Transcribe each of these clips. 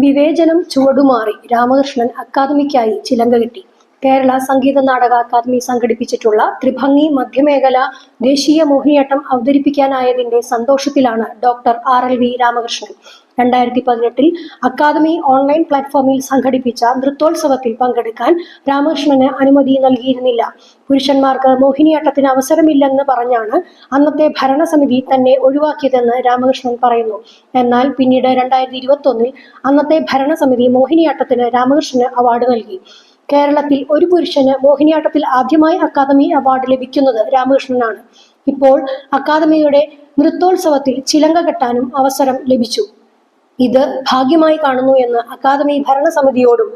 വിവേചനം ചുവടുമാറി രാമകൃഷ്ണൻ അക്കാദമിക്കായി ചിലങ്ക കിട്ടി. കേരള സംഗീത നാടക അക്കാദമി സംഘടിപ്പിച്ചിട്ടുള്ള ത്രിഭംഗി മധ്യമേഖല ദേശീയ മോഹിനിയാട്ടം അവതരിപ്പിക്കാനായതിന്റെ സന്തോഷത്തിലാണ് doctor R L V Ramakrishnan. രണ്ടായിരത്തി പതിനെട്ടിൽ അക്കാദമി ഓൺലൈൻ പ്ലാറ്റ്ഫോമിൽ സംഘടിപ്പിച്ച നൃത്തോത്സവത്തിൽ പങ്കെടുക്കാൻ രാമകൃഷ്ണന് അനുമതി നൽകിയിരുന്നില്ല. പുരുഷന്മാർക്ക് മോഹിനിയാട്ടത്തിന് അവസരമില്ലെന്ന് പറഞ്ഞാണ് അന്നത്തെ ഭരണസമിതി തന്നെ ഒഴിവാക്കിയതെന്ന് രാമകൃഷ്ണൻ പറയുന്നു. എന്നാൽ പിന്നീട് രണ്ടായിരത്തി ഇരുപത്തൊന്നിൽ അന്നത്തെ ഭരണസമിതി മോഹിനിയാട്ടത്തിന് രാമകൃഷ്ണന് അവാർഡ് നൽകി. കേരളത്തിൽ ഒരു പുരുഷന് മോഹിനിയാട്ടത്തിൽ ആദ്യമായി അക്കാദമി അവാർഡ് ലഭിക്കുന്നത് രാമകൃഷ്ണനാണ്. ഇപ്പോൾ അക്കാദമിയുടെ നൃത്തോത്സവത്തിൽ ചിലങ്ക കെട്ടാനും അവസരം ലഭിച്ചു. ഇത് ഭാഗ്യമായി കാണുന്നു എന്ന് അക്കാദമി ഭരണസമിതിയോടും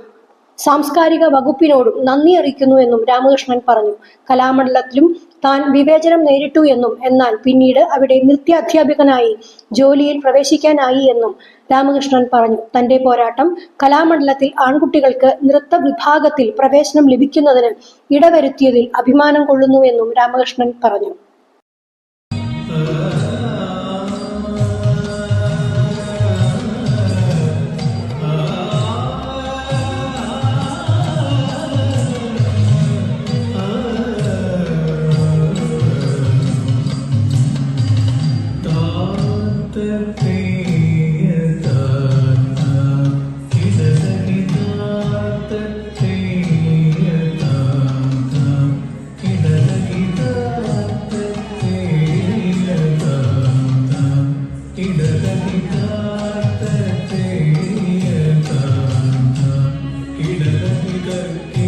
സാംസ്കാരിക വകുപ്പിനോടും നന്ദി അറിയിക്കുന്നു എന്നും രാമകൃഷ്ണൻ പറഞ്ഞു. കലാമണ്ഡലത്തിലും താൻ വിവേചനം നേരിട്ടു എന്നും എന്നാൽ പിന്നീട് അവിടെ നൃത്യാധ്യാപകനായി ജോലിയിൽ പ്രവേശിക്കാനായി എന്നും രാമകൃഷ്ണൻ പറഞ്ഞു. തന്റെ പോരാട്ടം കലാമണ്ഡലത്തിൽ ആൺകുട്ടികൾക്ക് നൃത്ത വിഭാഗത്തിൽ പ്രവേശനം ലഭിക്കുന്നതിന് ഇടവരുത്തിയതിൽ അഭിമാനം കൊള്ളുന്നു എന്നും രാമകൃഷ്ണൻ പറഞ്ഞു. करके